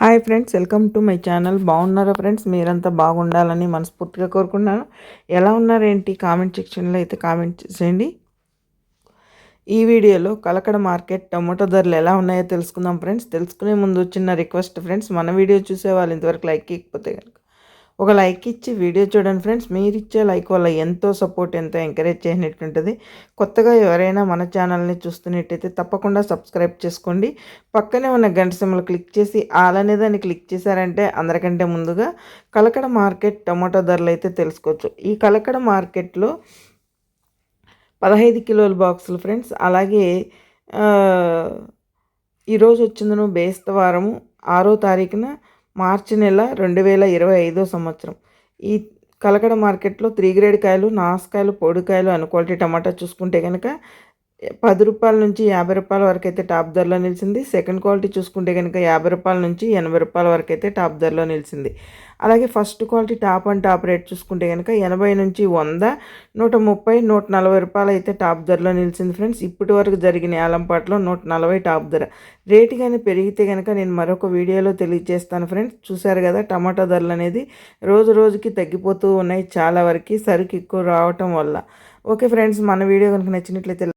Hi friends welcome to my channel. బాగున్నారా friends? మీరంతా బాగుండాలని మనస్ఫూర్తిగా కోరుకున్నాను ఎలా ఉన్నారేంటి? కామెంట్ సెక్షన్లో అయితే కామెంట్ చేసేయండి. ఈ వీడియోలో కలకడ మార్కెట్ టమాటో ధరలు ఎలా ఉన్నాయో తెలుసుకుందాం ఫ్రెండ్స్. తెలుసుకునే ముందు చిన్న రిక్వెస్ట్ ఫ్రెండ్స్ మన వీడియో చూసే వాళ్ళు ఇంతవరకు లైక్ ఇకపోతే కనుక ఒక లైక్ ఇచ్చి వీడియో చూడండి ఫ్రెండ్స్. మీరు ఇచ్చే లైక్ వల్ల ఎంతో సపోర్ట్ ఎంతో ఎంకరేజ్ చేసినట్టుంటుంది. కొత్తగా ఎవరైనా మన ఛానల్ని చూస్తున్నట్టయితే తప్పకుండా సబ్స్క్రైబ్ చేసుకోండి. పక్కనే ఉన్న గంట సింబల్ క్లిక్ చేసి ఆల్ దాన్ని క్లిక్ చేశారంటే అందరికంటే ముందుగా కలకడ మార్కెట్ టమాటో ధరలు అయితే తెలుసుకోవచ్చు. ఈ కలకడ మార్కెట్లో పదహైదు కిలోల బాక్సులు ఫ్రెండ్స్. అలాగే ఈరోజు వచ్చిందను బేస్తవారము. ఆరో తారీఖున మార్చి నెల రెండు వేల ఇరవై ఐదో సంవత్సరం. ఈ కలకడ మార్కెట్లో త్రీ గ్రేడ్ కాయలు నాసుకాయలు పొడికాయలు అను క్వాలిటీ టమాటా చూసుకుంటే కనుక పది రూపాయల నుంచి యాభై రూపాయల వరకు అయితే టాప్ ధరలో నిలిచింది. సెకండ్ క్వాలిటీ చూసుకుంటే కనుక యాభై రూపాయల నుంచి ఎనభై రూపాయల వరకు అయితే టాప్ ధరలో నిలిచింది. అలాగే first quality top and top rate చూసుకుంటే కనుక ఎనభై నుంచి వంద నూట ముప్పై నూట నలభై రూపాయలు అయితే టాప్ ధరలో నిలిచింది ఫ్రెండ్స్. ఇప్పటి వరకు జరిగిన ఆలంపాట్లో నూట నలభై టాప్ ధర. రేటు కానీ పెరిగితే కనుక నేను మరొక వీడియోలో తెలియజేస్తాను ఫ్రెండ్స్. చూశారు కదా టమాటా ధరలు అనేది రోజు రోజుకి తగ్గిపోతూ ఉన్నాయి చాలా వరకు సరుకు ఎక్కువ రావటం వల్ల. ఓకే ఫ్రెండ్స్ మన వీడియో కనుక నచ్చినట్లయితే